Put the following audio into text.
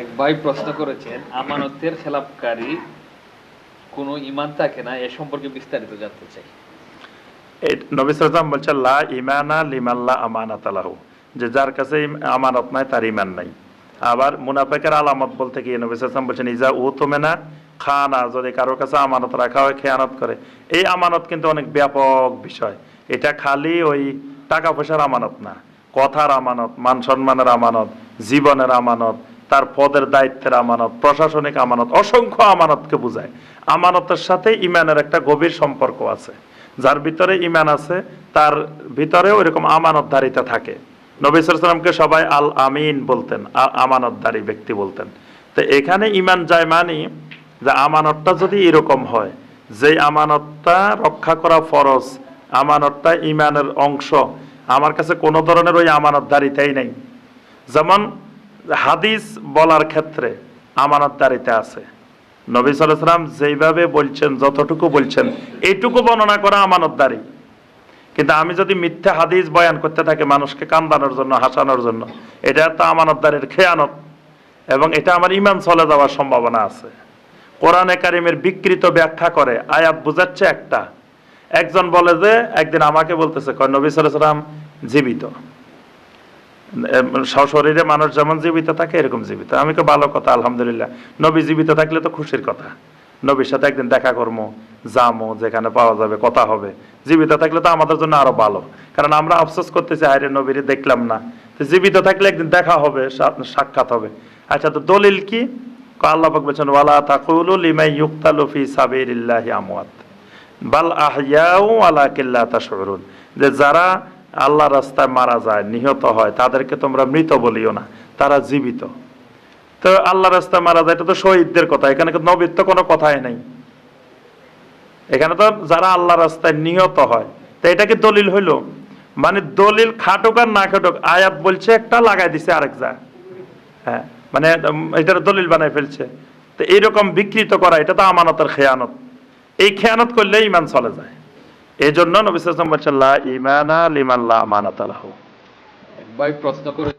এক ভাই প্রশ্ন করেছেন, আমানতের খেলাপকারী কোনো ইমান থাকে না, এ সম্পর্কে বিস্তারিত জানতে চাই। নবী বলছে লা ইমানা লিমাল্লা আমানাত আলাহু যে যার কাছে আমানত নাই, তার ইমান নাই। আবার মুনাফেকের আলামত বলতে নবী বলছেন, ইজা ও খানা, যদি কারোর কাছে আমানত রাখা হয়, খেয়ানত করে। এই আমানত কিন্তু অনেক ব্যাপক বিষয়। এটা খালি ওই টাকা পয়সার আমানত না। কথার আমানত, মান সম্মানের আমানত, জীবনের আমানত, তার পদের দায়িত্বের আমানত, প্রশাসনিক আমানত, অসংখ্য আমানতকে বোঝায়। আমানতের সাথে ইমানের একটা গভীর সম্পর্ক আছে। যার ভিতরে ইমান আছে, তার ভিতরেও এরকম আমানতদারিতা থাকে। নবী সালামকে সবাই আল আমিন বলতেন আমানতদারী ব্যক্তি বলতেন। তো এখানে ইমান যায় মানি যে আমানতটা যদি এরকম হয় যে আমানতটা রক্ষা করা ফরজ, আমানতটা ইমানের অংশ আমার কাছে কোনো ধরনের ওই আমানতদারিতাই নেই। যেমন হাদিস বলার ক্ষেত্রে আমানতদারিতা আছে। নবী সাল্লাম যেইভাবে বলছেন, যতটুকু বলছেন, এইটুকু বর্ণনা করা আমানতদারি। কিন্তু আমি যদি মিথ্যা হাদিস বয়ান করতে থাকি মানুষকে কান্দানোর জন্য, হাসানোর জন্য, এটা তো আমানতদারির খেয়ানত। এবং এটা আমার ইমান চলে যাওয়ার সম্ভাবনা আছে। কোরআনে কারিমের বিকৃত ব্যাখ্যা করে, আয়াত বুঝাচ্ছে একটা একজন বলে যে, একদিন আমাকে বলতেছে, কয়, নবী সাল্লাম জীবিত। সশরীরে মানুষ যেমন জীবিত থাকে, এরকম জীবিত। আমি তো ভালো কথা, আলহামদুলিল্লাহ। নবী জীবিত থাকলে তো খুশির কথা। নবীর সাথে একদিন দেখা করব যামো, যেখানে পাওয়া যাবে, কথা হবে। জীবিত থাকলে তো আমাদের জন্য আরও ভালো। কারণ আমরা আফসোস করতেছি হায়রে নবীরে দেখলাম না। তো জীবিত থাকলে একদিন দেখা হবে সাক্ষাৎ হবে। আচ্ছা তো দলিল কি? আল্লাহ বলছেন, ওয়ালা তাকুলু লিমাই ইউক্তালু ফি সাবিলিল্লাহি আমওয়াত। বাল আহইয়াউ আলা কিল্লা তাশউরুন। যে যারা আল্লাহ রাস্তায় মারা যায়, নিহত হয়, তাদেরকে তোমরা মৃত বলিও না, তারা জীবিত। তো আল্লাহ রাস্তায় মারা যায়, এটা তো শহীদদের কথা, এখানে নবীর তো কোনো কথাই নেই। এখানে তো যারা আল্লাহ রাস্তায় নিহত হয়, তো এটা কি দলিল হইল? মানে দলিল খাটুক আর না খাটুক, আয়াত বলছে একটা, লাগাই দিছে আরেক যা হ্যাঁ মানে এটার দলিল বানাই ফেলছে। তো এইরকম বিকৃত করা, এটা তো আমানতের খেয়ানত। এই খেয়ানত করলে ইমান চলে যায়। এই জন্য নবী ওয়াসাল্লাম বলছেন, লা ইমানা লিমান লা আমানাত লাহু। ভাই প্রশ্ন করে